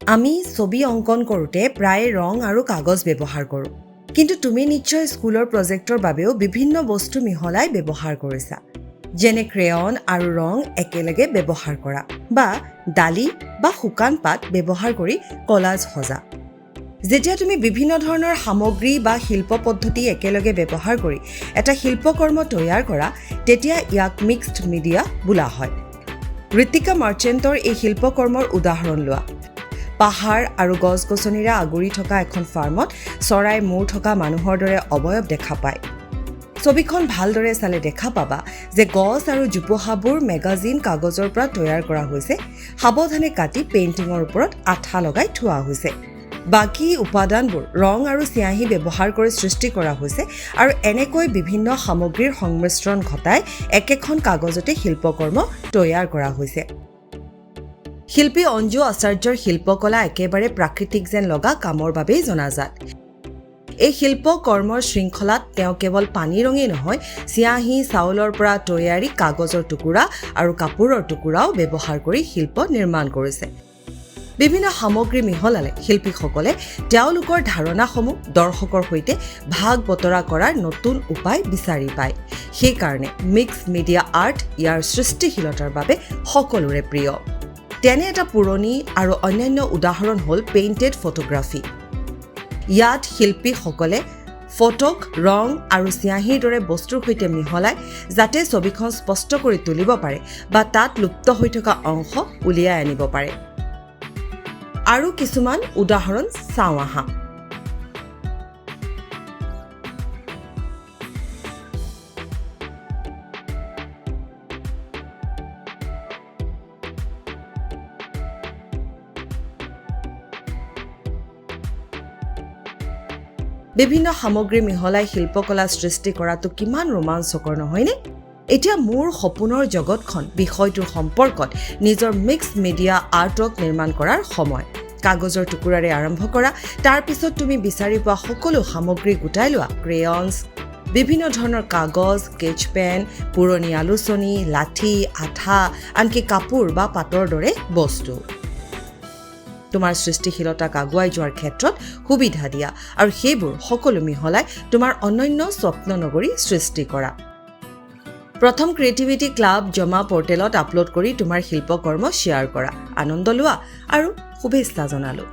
আমি ছবি অংকন কৰোঁতে প্ৰায় ৰং আৰু কাগজ ব্যৱহাৰ কৰোঁ। কিন্তু তুমি নিশ্চয় স্কুলৰ প্ৰজেক্টৰ বাবেও বিভিন্ন বস্তু মিহলাই ব্যৱহাৰ কৰিছা। যেনে ক্ৰেয়ন আৰু ৰং একেলগে ব্যৱহাৰ কৰা বা ডালি বা শুকান পাত ব্যৱহাৰ কৰি কলাজ সজা। যেতিয়া তুমি বিভিন্ন ধৰণৰ সামগ্ৰী বা শিল্প পদ্ধতি একেলগে ব্যৱহাৰ কৰি এটা শিল্পকৰ্ম তৈয়াৰ কৰা, তেতিয়া ইয়াক মিক্সড মিডিয়া বোলা হয়। ঋতিকা মাৰ্চেণ্টৰ এই শিল্পকৰ্মৰ উদাহৰণ লোৱা। পাহাৰ আৰু গছ গছনিৰে আগুৰি থকা এখন ফাৰ্মত চৰাই মূৰ থকা মানুহৰ দৰে অৱয়ব দেখা পায়। ছবিখন ভালদৰে চালে দেখা পাবা যে গছ আৰু জোপোহাবোৰ মেগাজিন কাগজৰ পৰা তৈয়াৰ কৰা হৈছে সাৱধানে কাটি পেইণ্টিঙৰ ওপৰত আঠা লগাই থোৱা হৈছে। বাকী উপাদানবোৰ ৰং আৰু চিয়াঁহী ব্যৱহাৰ কৰি সৃষ্টি কৰা হৈছে আৰু এনেকৈ বিভিন্ন সামগ্ৰীৰ সংমিশ্ৰণ ঘটাই একেখন কাগজতে শিল্পকৰ্ম তৈয়াৰ কৰা হৈছে। শিল্পী অঞ্জু আচাৰ্যৰ শিল্পকলা একেবাৰে প্ৰাকৃতিক যেন লগা কামৰ বাবেই জনাজাত। এই শিল্প কৰ্মৰ শৃংখলাত তেওঁ কেৱল পানী ৰঙেই নহয় চিয়াঁহী চাউলৰ পৰা তৈয়াৰী কাগজৰ টুকুৰা আৰু কাপোৰৰ টুকুৰাও ব্যৱহাৰ কৰি শিল্প নিৰ্মাণ কৰিছে। বিভিন্ন সামগ্ৰী মিহলালে শিল্পীসকলে তেওঁলোকৰ ধাৰণাসমূহ দৰ্শকৰ সৈতে ভাগ বতৰা কৰাৰ নতুন উপায় বিচাৰি পায়। সেইকাৰণে মিক্স মিডিয়া আৰ্ট ইয়াৰ সৃষ্টিশীলতাৰ বাবে সকলোৰে প্ৰিয়। তেনে এটা পুৰণি আৰু অন্যান্য উদাহৰণ হ'ল পেইণ্টেড ফটোগ্ৰাফী ইয়াত শিল্পীসকলে ফটোক ৰং আৰু চিয়াঁহীৰ দৰে বস্তুৰ সৈতে মিহলাই যাতে ছবিখন স্পষ্ট কৰি তুলিব পাৰে বা তাত লুপ্ত হৈ থকা অংশ উলিয়াই আনিব পাৰে। আৰু কিছুমান উদাহৰণ চাওঁ আহা। বিভিন্ন সামগ্ৰী মিহলাই শিল্পকলা সৃষ্টি কৰাটো কিমান ৰোমাঞ্চকৰ নহয়নে? এতিয়া মোৰ সপোনৰ জগতখন বিষয়টোৰ সম্পৰ্কত নিজৰ মিক্স মিডিয়া আৰ্টৱৰ্ক নিৰ্মাণ কৰাৰ সময়। কাগজৰ টুকুৰাৰে আৰম্ভ কৰা তাৰপিছত তুমি বিচাৰি পোৱা সকলো সামগ্ৰী গোটাই লোৱা ক্ৰেয়নছ বিভিন্ন ধৰণৰ কাগজ স্কেচ পেন পুৰণি আলোচনী লাঠি আঠা আনকি কাপোৰ বা পাতৰ দৰে বস্তু। তোমাৰ সৃষ্টিশীলতাক আগুৱাই যোৱাৰ ক্ষেত্ৰত সুবিধা দিয়া আৰু সেইবোৰ সকলো মিহলাই তোমাৰ অনন্য স্বপ্ন নগৰী সৃষ্টি কৰা। প্ৰথম ক্ৰিয়েটিভিটি ক্লাব জমা পৰ্টেলত আপলোড কৰি তোমাৰ শিল্পকৰ্ম শ্বেয়াৰ কৰা। আনন্দ লোৱা আৰু শুভেচ্ছা জনালোঁ।